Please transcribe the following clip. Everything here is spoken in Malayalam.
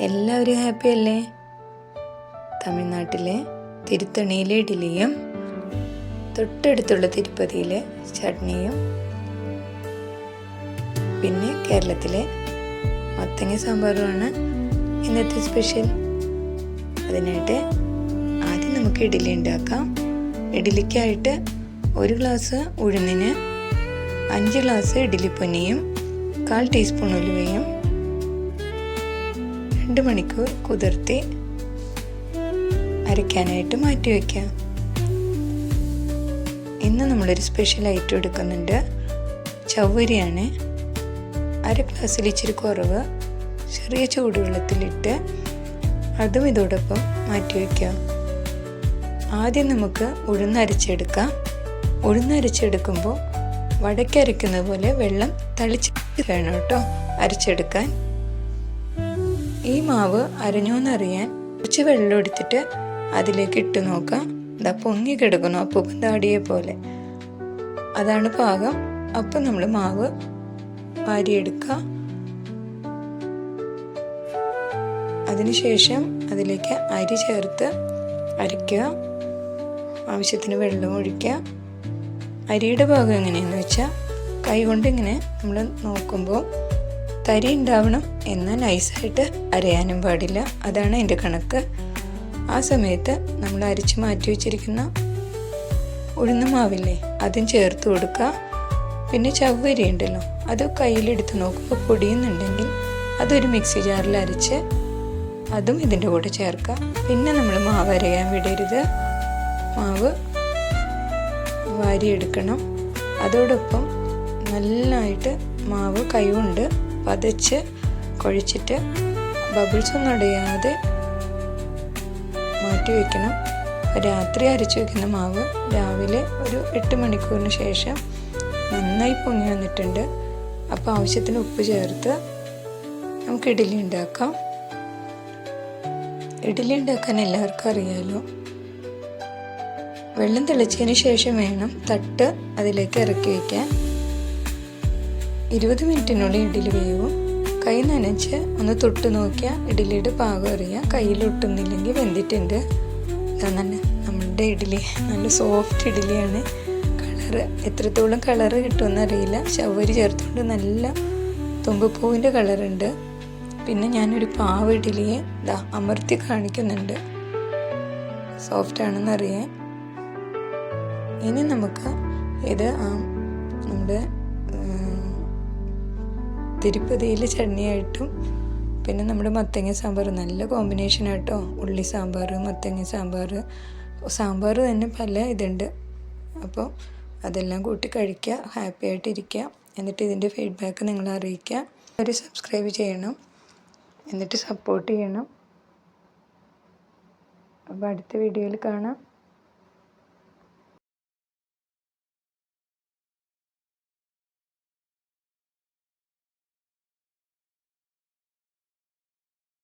എല്ലാവരും ഹാപ്പി അല്ലേ? തമിഴ്നാട്ടിലെ തിരുത്തണിയിലെ ഇഡ്ഡലിയും തൊട്ടടുത്തുള്ള തിരുപ്പതിയിലെ ചട്നിയും പിന്നെ കേരളത്തിലെ മത്തങ്ങ സാമ്പാറുമാണ് ഇന്നത്തെ സ്പെഷ്യൽ അതിനായിട്ട് ആദ്യം നമുക്ക് ഇഡ്ഡലി ഉണ്ടാക്കാം. ഇഡ്ഡലിക്കായിട്ട് ഒരു ഗ്ലാസ് ഉഴുന്നിന് അഞ്ച് ഗ്ലാസ് ഇഡ്ഡലിപ്പൊന്നിയും കാൽ ടീസ്പൂൺ ഉലുവയും രണ്ട് മണിക്കൂർ കുതിർത്തി അരയ്ക്കാനായിട്ട് മാറ്റി വയ്ക്കാം ഇന്ന് നമ്മളൊരു സ്പെഷ്യൽ ഐറ്റം എടുക്കുന്നുണ്ട്. ചവ്വരിയാണ്. അര ഗ്ലാസ്സിൽ ഇച്ചിരി കുറവ്. ചെറിയ ചൂടുവെള്ളത്തിലിട്ട് അതും ഇതോടൊപ്പം മാറ്റി വയ്ക്കാം ആദ്യം നമുക്ക് ഉഴുന്നരച്ചെടുക്കാം ഉഴുന്നരച്ചെടുക്കുമ്പോൾ വടക്കരയ്ക്കുന്നത് പോലെ വെള്ളം തളിച്ച് വേണം കേട്ടോ അരച്ചെടുക്കാൻ. ഈ മാവ് അരഞ്ഞോന്നറിയാൻ കുറച്ച് വെള്ളം എടുത്തിട്ട് അതിലേക്ക് ഇട്ട് നോക്കാം. ഇതാ പൊങ്ങി കിടക്കുന്നു അപ്പൂപ്പൻ താടിയെ പോലെ. അതാണ് പാകം. അപ്പം നമ്മൾ മാവ് വാരിയെടുക്കുക. അതിനുശേഷം അതിലേക്ക് അരി ചേർത്ത് അരയ്ക്കുക. ആവശ്യത്തിന് വെള്ളം ഒഴിക്കുക. അരിയുടെ ഭാഗം എങ്ങനെയെന്ന് വെച്ചാൽ കൈ കൊണ്ട് ഇങ്ങനെ നമ്മൾ നോക്കുമ്പോൾ തരി ഉണ്ടാവണം എന്നാൽ നൈസായിട്ട് അരയാനും പാടില്ല. അതാണ് എന്റെ കണക്ക്. ആ സമയത്ത് നമ്മൾ അരിച്ച് മാറ്റി വെച്ചിരിക്കുന്ന ഉഴുന്ന മാവില്ലേ അതും ചേർത്ത് കൊടുക്കുക. പിന്നെ ചവ്വരി ഉണ്ടല്ലോ അത് കയ്യിലെടുത്ത് നോക്കുമ്പോൾ പൊടിയുന്നുണ്ടെങ്കിൽ അതൊരു മിക്സി ജാറിൽ അരച്ച് അതും ഇതിന്റെ കൂടെ ചേർക്കുക. പിന്നെ നമ്മൾ മാവ് അരയാൻ വിടരുത്. മാവ് വാരിയെടുക്കണം. അതോടൊപ്പം നല്ലതായിട്ട് മാവ് കൈകൊണ്ട് പതച്ച് കുഴച്ചിട്ട് ബബിൾസ് ഒന്നും അടയാതെ മാറ്റി വയ്ക്കണം രാത്രി അരച്ച് വയ്ക്കുന്ന മാവ് രാവിലെ ഒരു എട്ട് മണിക്കൂറിന് ശേഷം നന്നായി പൊങ്ങി വന്നിട്ടുണ്ട്. അപ്പോൾ ആവശ്യത്തിന് ഉപ്പ് ചേർത്ത് നമുക്ക് ഇഡ്ഡലി ഉണ്ടാക്കാം. ഇഡ്ഡലി ഉണ്ടാക്കാൻ എല്ലാവർക്കും അറിയാലോ. വെള്ളം തിളച്ചതിന് ശേഷം വേണം തട്ട് അതിലേക്ക് ഇറക്കി വയ്ക്കാൻ ഇരുപത് മിനിറ്റിനുള്ളിൽ ഇഡ്ഡലി വേവും. കൈ നനച്ച് ഒന്ന് തൊട്ട് നോക്കിയാൽ ഇഡ്ഡലിയുടെ പാകം അറിയാം. കയ്യിൽ ഒട്ടുന്നില്ലെങ്കിൽ വെന്തിട്ടുണ്ട്. നല്ല നമ്മളുടെ ഇഡ്ഡലി. നല്ല സോഫ്റ്റ് ഇഡ്ഡലിയാണ്. കളറ് എത്രത്തോളം കളറ് കിട്ടുമെന്ന് അറിയില്ല ചവ്വരി ചേർത്തുകൊണ്ട് നല്ല തുമ്പപ്പൂവിന്റെ കളറുണ്ട്. പിന്നെ ഞാനൊരു പാവ് ഇഡ്ഡലിയെ ഇതാ അമർത്തി കാണിക്കുന്നുണ്ട്. സോഫ്റ്റ് ആണെന്ന് അറിയാൻ ഇനി നമുക്ക് ഇത് നമ്മുടെ തിരുപ്പതിയിൽ ചട്നിയായിട്ടും പിന്നെ നമ്മുടെ മത്തങ്ങ സാമ്പാർ നല്ല കോമ്പിനേഷൻ ആട്ടോ. ഉള്ളി സാമ്പാർ മത്തങ്ങ സാമ്പാർ. സാമ്പാർ തന്നെ പല ഇതുണ്ട്. അപ്പോൾ അതെല്ലാം കൂട്ടി കഴിക്കുക ഹാപ്പി ആയിട്ടിരിക്കുക. എന്നിട്ട് ഇതിന്റെ ഫീഡ്ബാക്ക് നിങ്ങളെ അറിയിക്കുക. ഒരു സബ്സ്ക്രൈബ് ചെയ്യണം. എന്നിട്ട് സപ്പോർട്ട് ചെയ്യണം. അപ്പോൾ അടുത്ത വീഡിയോയിൽ കാണാം.